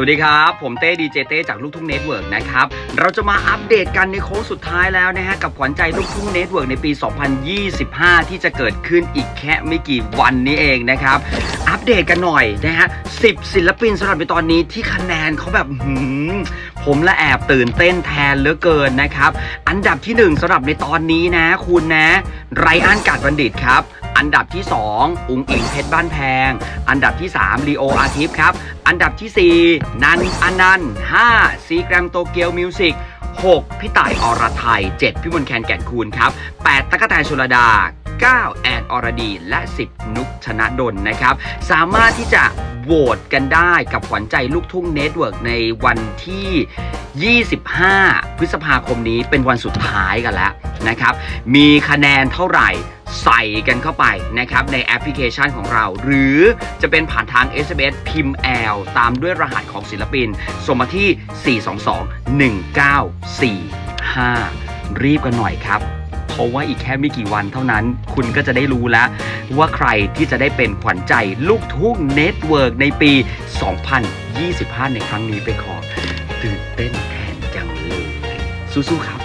วัสดีครับ ผมเต้ดีเจเต้จากลูกทุ่งเน็ตเวิร์กนะครับ เราจะมาอัปเดตกันในโค้งสุดท้ายแล้วนะฮะ กับขวัญใจลูกทุ่งเน็ตเวิร์กในปี 2025 ที่จะเกิดขึ้นอีกแค่ไม่กี่วันนี้เองนะครับ อัปเดตกันหน่อยนะฮะ 10 ศิลปินสำหรับในตอนนี้ที่คะแนนเขาแบบหืมผมละแอบตื่นเต้นแทนเหลือเกินนะครับ อันดับที่ 1สำหรับในตอนนี้นะ คุณนะ ไรอันกาดบัณฑิตครับ อันดับที่ 2 อุงอิงเพชรบ้านแพง อันดับที่ 3ลีโออาทิตย์ครับ อันดับที่ 4 นันอนันต์5ซีแกรมโตเกียวมิวสิก6พี่ต่ายอรไทย 7 พี่มนแคนแก่นคูณครับ8ตะกะแตนชลดา 9 แอนอรดี และ 10 นุกชนะดลนะครับ สามารถที่จะโหวตกันได้กับขวัญใจลูกทุ่งเน็ตเวิร์กในวันที่ 25 พฤษภาคมนี้เป็นวันสุดท้ายกันแล้วนะครับ มีคะแนนเท่าไหร่ ใส่กันเข้าไปนะครับในแอปพลิเคชันของเรา หรือจะเป็นผ่านทาง SMS พิมพ์ L ตามด้วยรหัสของศิลปินส่งมาที่ 422-1945 รีบกันหน่อยครับ เพราะว่าอีกแค่ไม่กี่วันเท่านั้นคุณก็จะได้รู้แล้ว ว่าใครที่จะได้เป็นขวัญใจลูกทุ่งเน็ตเวิร์กในปี 2025 ในครั้งนี้ไปขอตื่นเต้นแทนจังเลยสู้ๆครับ